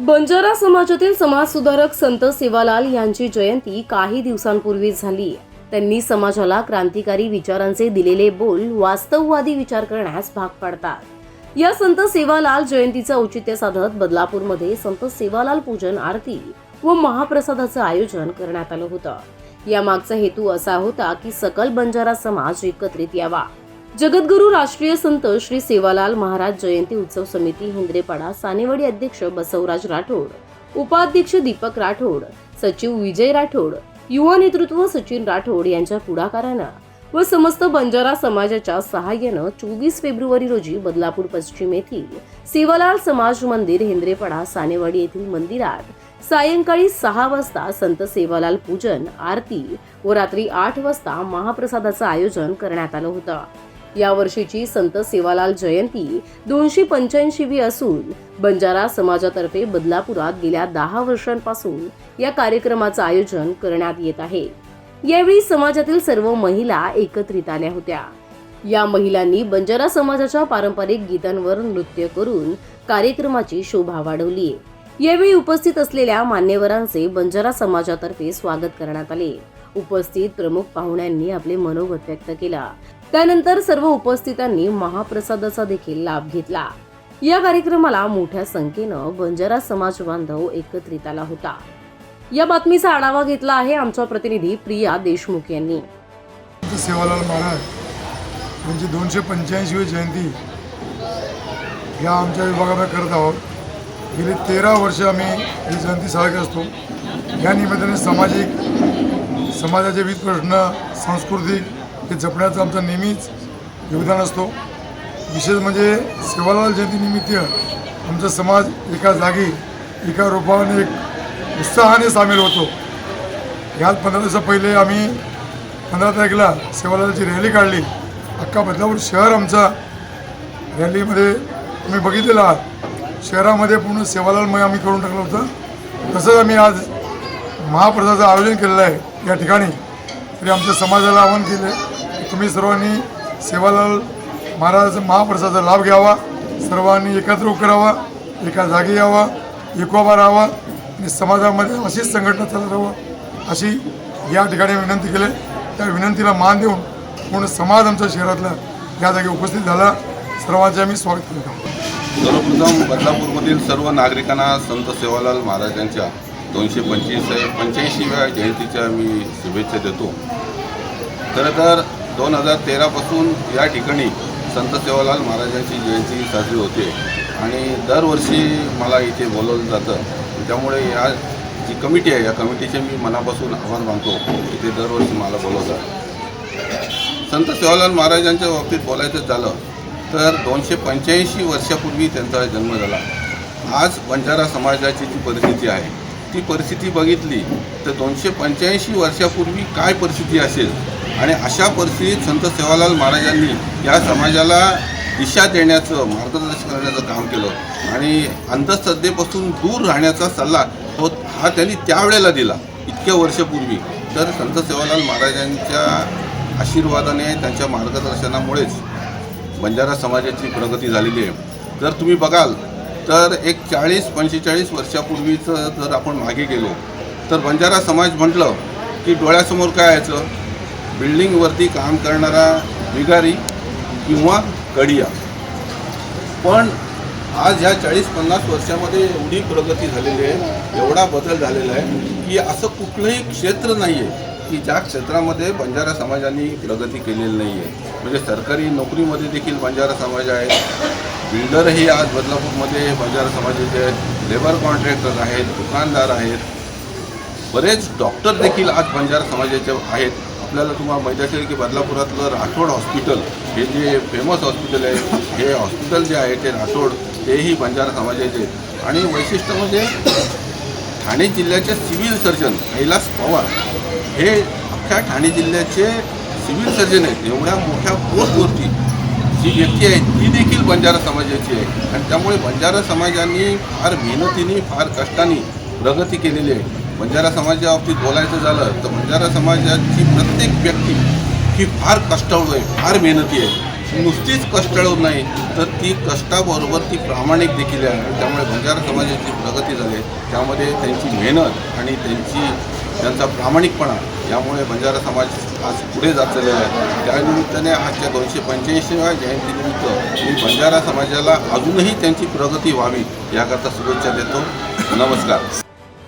बंजारा समाजातील समाजसुधारक संत सेवालाल यांची जयंती काही दिवसांपूर्वी झाली. त्यांनी समाजाला क्रांतिकारी विचारांचे दिलेले बोल वास्तववादी विचार करण्यास भाग पाडतात. या संत सेवालाल जयंतीचं औचित्य साधत बदलापूरमध्ये संत सेवालाल पूजन आरती व महाप्रसादाचं आयोजन करण्यात आलं होतं. यामागचा हेतू असा होता की सकल बंजारा समाज एकत्रित यावा. जगद्गुरू राष्ट्रीय संत श्री सेवालाल महाराज जयंती उत्सव समिती हिंद्रेपाडा सानेवाडी अध्यक्ष बसवराज राठोड उपाध्यक्ष दीपक राठोड सचिव विजय राठोड युवा नेतृत्व सचिन राठोड यांच्या पुढाकारानं व समस्त बंजारा समाजाच्या सहाय्यानं चोवीस फेब्रुवारी रोजी बदलापूर पश्चिम येथील सेवालाल समाज मंदिर हेंद्रेपाडा सानेवाडी येथील मंदिरात सायंकाळी सहा वाजता संत सेवालाल पूजन आरती व रात्री आठ वाजता महाप्रसादाचं आयोजन करण्यात आलं होतं. या वर्षीची संत सेवालाल जयंती दोनशे पंच्याऐंशीवी असून बंजारा समाजातर्फे बदलापुरात गेल्या दहा वर्षांपासून या कार्यक्रमाचं आयोजन करण्यात येत आहे. यावेळी समाजातील सर्व महिला एकत्रित आल्या होत्या. या महिलांनी बंजारा समाजाच्या पारंपरिक गीतांवर नृत्य करून कार्यक्रमाची शोभा वाढवली. यावेळी उपस्थित असलेल्या मान्यवरांचे बंजारा समाजातर्फे स्वागत करण्यात आले. उपस्थित प्रमुख पाहुण्यांनी आपले मनोगत व्यक्त केला. त्यानंतर सर्व उपस्थितांनी महाप्रसादाचा देखील लाभ घेतला. या कार्यक्रमाला मोठ्या संख्येनं बंजारा समाज बांधव एकत्रित आला होता. या बातमीचा आढावा घेतला आहे आमचा प्रतिनिधी प्रिया देशमुख यांनी. सेवालाल महाराज यांची दोनशे पंच्याऐंशी जयंती या आमच्या विभागामध्ये करत आहोत. गेली तेरा वर्ष आम्ही ही जयंती साजरी असतो या निमित्ताने सामाजिक समाजाचे विविध प्रश्न सांस्कृतिक हे जपण्याचं आमचं नेहमीच योगदान असतो. विशेष म्हणजे सेवालाल जयंतीनिमित्त आमचा समाज एका जागी एका रूपाने एक उत्साहाने सामील होतो. ह्याच पंधरा दिवसा पहिले आम्ही पंधरा तारखेला सेवालालची रॅली काढली. अख्खा बदलापूर शहर आमचा रॅलीमध्ये तुम्ही बघितलेला आहात. शहरामध्ये पूर्ण सेवालालमय आम्ही करून टाकलं होतं. तसंच आम्ही आज महाप्रसादाचं आयोजन केलेलं आहे. या ठिकाणी तरी आमच्या समाजाला आवाहन केलं आहे तुम्ही सर्वांनी सेवालाल महाराजाचा महाप्रसादाचा लाभ घ्यावा. सर्वांनी एकत्र करावा एका जागी यावा एकोबा राहावा आणि समाजामध्ये अशीच संघटना चालत राहावं अशी या ठिकाणी विनंती केली. त्या विनंतीला मान देऊन पूर्ण समाज आमच्या शहरातला या जागी उपस्थित झाला. सर्वांचे आम्ही स्वागत करतो. सर्वप्रथम बदलापूरमधील सर्व नागरिकांना संत सेवालाल महाराजांच्या दोनशे पंचवीस पंच्याऐंशीव्या जयंतीच्या मी शुभेच्छा देतो. खरं तर दोन हजार तेरापासून या ठिकाणी संत सेवालाल महाराजांची जयंती साजरी होते. आणि दरवर्षी मला इथे बोलवलं जातं. त्यामुळे या जी कमिटी आहे या कमिटीचे मी मनापासून आभार मानतो. इथे दरवर्षी मला बोलवतात. संत सेवालाल महाराजांच्या बाबतीत बोलायचं झालं तर दोनशे पंच्याऐंशी वर्षापूर्वी त्यांचा जन्म झाला. आज बंजारा समाजाची जी परिस्थिती आहे ती परिस्थिती बघितली तर दोनशे पंच्याऐंशी वर्षापूर्वी काय परिस्थिती असेल आणि अशा परिस्थितीत संत सेवालाल महाराजांनी या समाजाला दिशा देण्याचं मार्गदर्शन करण्याचं काम केलं. आणि अंधश्रद्धेपासून दूर राहण्याचा सल्ला तो हा त्यांनी त्यावेळेला दिला इतक्या वर्षापूर्वी. तर संत सेवालाल महाराजांच्या आशीर्वादाने त्यांच्या मार्गदर्शनामुळेच बंजारा समाजाची प्रगती झालेली आहे. जर तुम्ही बघाल तर एक चाळीस पंचेचाळीस वर्षापूर्वीचं जर आपण मागे गेलो तर बंजारा समाज म्हटलं की डोळ्यासमोर काय यायचं? बिल्डिंगवरती काम करणारा बिगारी किंवा कडिया. पण आज ह्या चाळीस पन्नास वर्षामध्ये एवढी प्रगती झालेली आहे एवढा बदल झालेला आहे की असं कुठलंही क्षेत्र नाही आहे की ज्या क्षेत्रामध्ये बंजारा समाजाने प्रगती केलेली नाही आहे म्हणजे सरकारी नोकरीमध्ये देखील बंजारा समाज आहे. बिल्डरही आज बदलापूरमध्ये बंजारा समाजाचे आहेत लेबर कॉन्ट्रॅक्टर आहेत दुकानदार आहेत. बरेच डॉक्टर देखील आज बंजारा समाजाचे आहेत. आपल्याला तुम्हाला माहीत असेल की बदलापुरातलं राठोड हॉस्पिटल हे जे फेमस हॉस्पिटल आहे हे हॉस्पिटल जे आहे ते राठोड तेही बंजारा समाजाचे. आणि वैशिष्ट्य म्हणजे ठाणे जिल्ह्याचे सिव्हिल सर्जन कैलास पवार हे अख्ख्या ठाणे जिल्ह्याचे सिव्हिल सर्जन आहेत. एवढ्या मोठ्या पोस्टवरती जी व्यक्ती आहे ती देखील बंजारा समाजाची आहे. आणि त्यामुळे बंजारा समाजाने फार मेहनतीने फार कष्टाने प्रगती केलेली आहे. बंजारा समाजाच्या बाबतीत बोलायचं झालं तर बंजारा समाजाची प्रत्येक व्यक्ती ही फार कष्टाळू आहे फार मेहनती आहे. नुसतीच कष्टाळू नाही तर ती कष्टाबरोबर ती प्रामाणिक देखील आहे. त्यामुळे बंजारा समाजाची प्रगती झाली त्यामध्ये त्यांची मेहनत आणि त्यांची त्यांचा प्रामाणिकपणा यामुळे बंजारा समाज आज पुढे जात आहे. त्यानिमित्ताने आजच्या दोनशे पंच्याऐंशीव्या जयंतीनिमित्त मी बंजारा समाजाला अजूनही त्यांची प्रगती व्हावी याकरता शुभेच्छा देतो. नमस्कार.